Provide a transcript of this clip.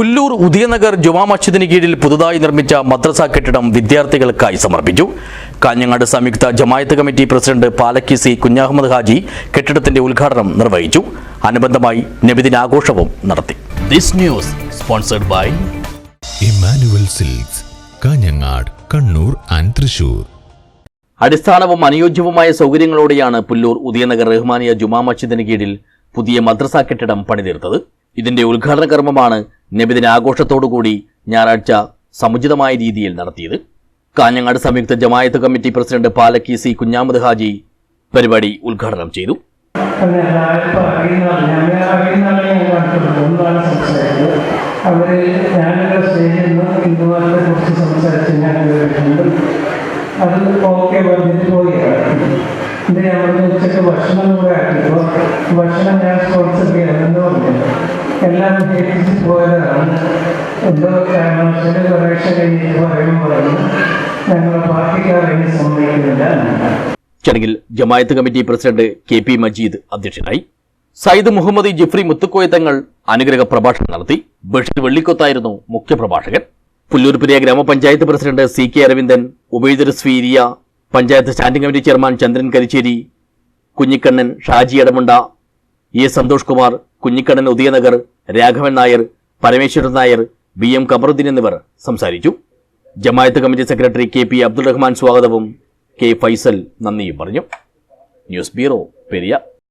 പുല്ലൂർ ഉദയനഗർ ജുമാ മസ്ജിദിന് കീഴിൽ പുതുതായി നിർമ്മിച്ച മദ്രസ കെട്ടിടം വിദ്യാർത്ഥികൾക്കായി സമർപ്പിച്ചു. കാഞ്ഞങ്ങാട് സംയുക്ത Jamaat committee president Palakki C Kunhahammed Haji കെട്ടിടത്തിന്റെ ഉദ്ഘാടനം നിർവഹിച്ചു. അനുബന്ധമായി നബിദിനാഘോഷവും നടത്തി. This news sponsored by Immanuel silks Kanhangad Kannur and Thrissur. അടിസ്ഥാനവും അനുയോജ്യവുമായ സൗകര്യങ്ങളോടെയാണ് പുല്ലൂർ ഉദയനഗർ റഹ്മാനിയ ജുമാ മസ്ജിദിന് കീഴിൽ പുതിയ മദ്രസ കെട്ടിടം പണിതീർത്തത്. ഇതിന്റെ ഉദ്ഘാടന കർമ്മമാണ് നബിദിന ആഘോഷത്തോടുകൂടി ഞായറാഴ്ച സമുചിതമായ രീതിയിൽ നടത്തിയത്. കാഞ്ഞങ്ങാട് സംയുക്ത Jamaat committee president Palakki C Kunhahammed Haji പരിപാടി ഉദ്ഘാടനം ചെയ്തു. അവർ ഞാൻ ഞാൻ ഞാനൊരു സ്റ്റേജിൽ നിന്ന് കുറിച്ച് സംസാരിച്ച് ഞാൻ കേട്ടിട്ടുണ്ട് അത് ഓക്കെ പറഞ്ഞിട്ട് പോയി. ഇത് നമ്മൾ ഉച്ചയ്ക്ക് ഭക്ഷണം കൂടെ ആക്കിയപ്പോൾ ഭക്ഷണം ഞാൻ എല്ലാം കേൾപ്പിച്ച് പോയതാണ് എന്തോ കാരണവശാൽ പരീക്ഷ കഴിഞ്ഞിട്ട് പറയുമ്പോഴാണ് ഞങ്ങളുടെ പാർട്ടിക്കാർ സമ്മതിക്കുന്നില്ല ചടങ്ങിൽ Jamaat committee president K P Majeed അധ്യക്ഷനായി സയ്യിദ് മുഹമ്മദ് ജിഫ്രി മുത്തുക്കോയ തങ്ങൾ അനുഗ്രഹ പ്രഭാഷണം നടത്തി. ബഷീർ വെള്ളിക്കൊത്തായിരുന്നു മുഖ്യപ്രഭാഷകൻ. പുല്ലൂർപുരിയ ഗ്രാമപഞ്ചായത്ത് പ്രസിഡന്റ് സി കെ അരവിന്ദൻ ഉബൈദർ സ്വീരിയ panchayat standing committee chairman Chandran Karicheri Kunhikannan Shaji Edamunda A Santhosh Kumar Kunhikannan Udayanagar Raghavan Nair Parameswaran Nair B M Kamaruddin എന്നിവർ സംസാരിച്ചു. Jamaat committee secretary K P Abdul Rahman സ്വാഗതവും K Faisal നന്ദിയും പറഞ്ഞു. News bureau Periya.